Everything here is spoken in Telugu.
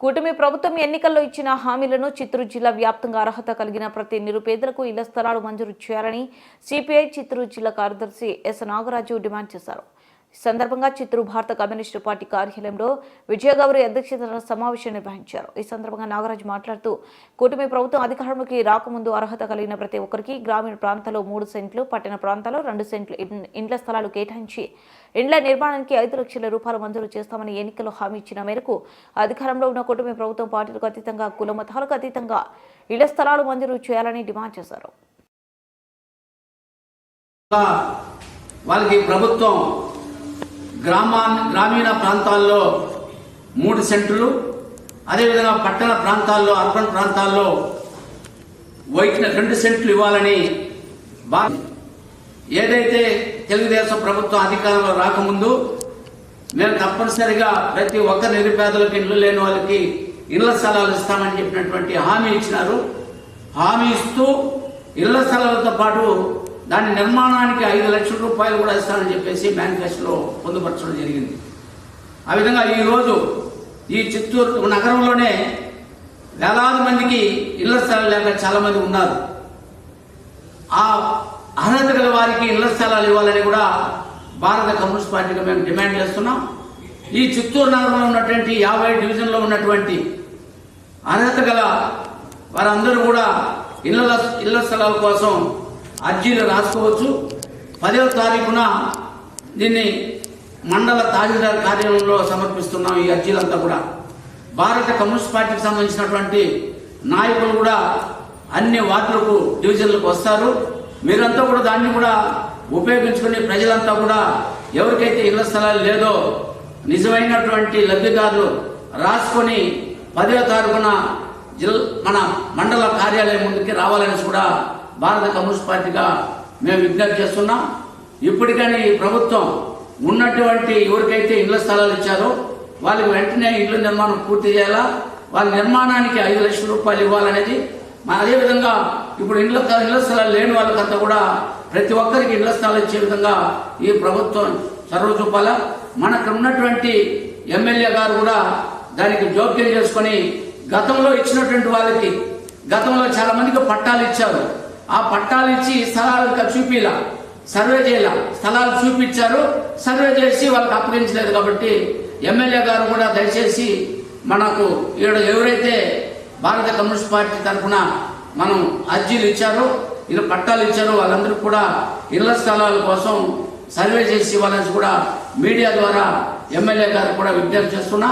కూటమి ప్రభుత్వం ఎన్నికల్లో ఇచ్చిన హామీలను చిత్తూరు జిల్లా వ్యాప్తంగా అర్హత కలిగిన ప్రతి నిరుపేదలకు ఇళ్ళ స్థలాలు మంజూరు చేయాలని సిపిఐ చిత్తూరు జిల్లా కార్యదర్శి ఎస్ నాగరాజు డిమాండ్ చేశారు. సందర్భంగా చిత్తూరు భారత కమ్యూనిస్టు పార్టీ కార్యాలయంలో విజయగౌరి అధ్యక్షతన సమావేశం నిర్వహించారు. ఈ సందర్భంగా నాగరాజు మాట్లాడుతూ కూటమి ప్రభుత్వం అధికారంలోకి రాకముందు అర్హత కలిగిన ప్రతి ఒక్కరికి గ్రామీణ ప్రాంతాల్లో మూడు సెంట్లు పట్టణ ప్రాంతాల్లో రెండు సెంట్లు ఇండ్ల స్థలాలు కేటాయించి ఇండ్ల నిర్మాణానికి ఐదు లక్షల రూపాయలు మంజూరు చేస్తామని ఎన్నికల్లో హామీ ఇచ్చిన మేరకు అధికారంలో ఉన్న కూటమి ప్రభుత్వం పార్టీలకు అతీతంగా కుల మతాలకు అతీతంగా ఇళ్ళ స్థలాలు మంజూరు చేయాలని డిమాండ్ చేశారు. వాళ్ళకి ప్రభుత్వం గ్రామా గ్రామీణ ప్రాంతాల్లో మూడు సెంటర్లు అదేవిధంగా పట్టణ ప్రాంతాల్లో అర్బన్ ప్రాంతాల్లో వైట్ రెండు సెంట్లు ఇవ్వాలని బా ఏదైతే తెలుగుదేశం ప్రభుత్వం అధికారంలో రాకముందు మేము తప్పనిసరిగా ప్రతి ఒక్క నిరుపేదలకు ఇల్లు లేని వాళ్ళకి ఇళ్ళ స్థలాలు ఇస్తామని చెప్పినటువంటి హామీ ఇచ్చినారు. హామీ ఇస్తూ ఇళ్ళ స్థలాలతో పాటు దాని నిర్మాణానికి ఐదు లక్షల రూపాయలు కూడా ఇస్తానని చెప్పేసి మేనిఫెస్టోలో పొందుపరచడం జరిగింది. ఆ విధంగా ఈరోజు ఈ చిత్తూరు నగరంలోనే వేలాది మందికి ఇళ్ళ స్థలాలు లేక చాలా మంది ఉన్నారు. ఆ అర్హత గల వారికి ఇళ్ళ స్థలాలు ఇవ్వాలని కూడా భారత కమ్యూనిస్ట్ పార్టీకి మేము డిమాండ్ చేస్తున్నాం. ఈ చిత్తూరు నగరంలో ఉన్నటువంటి యాభై డివిజన్లో ఉన్నటువంటి అర్హత గల వారందరూ కూడా ఇళ్ళ ఇళ్ళ స్థలాల కోసం అర్జీలు రాసుకోవచ్చు. పదవ తారీఖున దీన్ని మండల తహసీల్దార్ కార్యాలయంలో సమర్పిస్తున్నాం ఈ అర్జీలంతా కూడా. భారత కమ్యూనిస్ట్ పార్టీకి సంబంధించినటువంటి నాయకులు కూడా అన్ని వార్డులకు డివిజన్లకు వస్తారు. మీరంతా కూడా దాన్ని కూడా ఉపయోగించుకుని ప్రజలంతా కూడా ఎవరికైతే ఇళ్ళ స్థలాలు లేదో నిజమైనటువంటి లబ్ధిదారులు రాసుకొని పదవ తారీఖున జిల్ మన మండల కార్యాలయం ముందుకి రావాలని కూడా భారత కమ్యూనిస్ట్ పార్టీగా మేము విజ్ఞప్తి చేస్తున్నాం. ఇప్పటికైనా ఈ ప్రభుత్వం ఉన్నటువంటి ఎవరికైతే ఇళ్ళ స్థలాలు ఇచ్చారో వాళ్ళకి వెంటనే ఇళ్ళ నిర్మాణం పూర్తి చేయాలా? వాళ్ళ నిర్మాణానికి ఐదు లక్షల రూపాయలు ఇవ్వాలనేది మన అదేవిధంగా ఇప్పుడు ఇళ్ళ ఇళ్ళ స్థలాలు లేని వాళ్ళకంతా కూడా ప్రతి ఒక్కరికి ఇళ్ళ స్థలాలు ఇచ్చే విధంగా ఈ ప్రభుత్వం చొరవ చూపాలా మనకు ఉన్నటువంటి ఎమ్మెల్యే గారు కూడా దానికి జోక్యం చేసుకొని గతంలో ఇచ్చినటువంటి వాళ్ళకి గతంలో చాలా మందికి పట్టాలు ఇచ్చారు. ఆ పట్టాలు ఇచ్చి స్థలాలు ఇంకా చూపిలా. సర్వే చేయాల స్థలాలు చూపించారు. సర్వే చేసి వాళ్ళకి అప్పగించలేదు కాబట్టి ఎమ్మెల్యే గారు కూడా దయచేసి మనకు ఈడ ఎవరైతే భారత కమ్యూనిస్ట్ పార్టీ తరఫున మనం అర్జీలు ఇచ్చారో ఇలా పట్టాలు ఇచ్చారో వాళ్ళందరూ కూడా ఇళ్ళ స్థలాల కోసం సర్వే చేసి వాళ్ళని కూడా మీడియా ద్వారా ఎమ్మెల్యే గారు కూడా విజ్ఞప్తి చేస్తున్నా.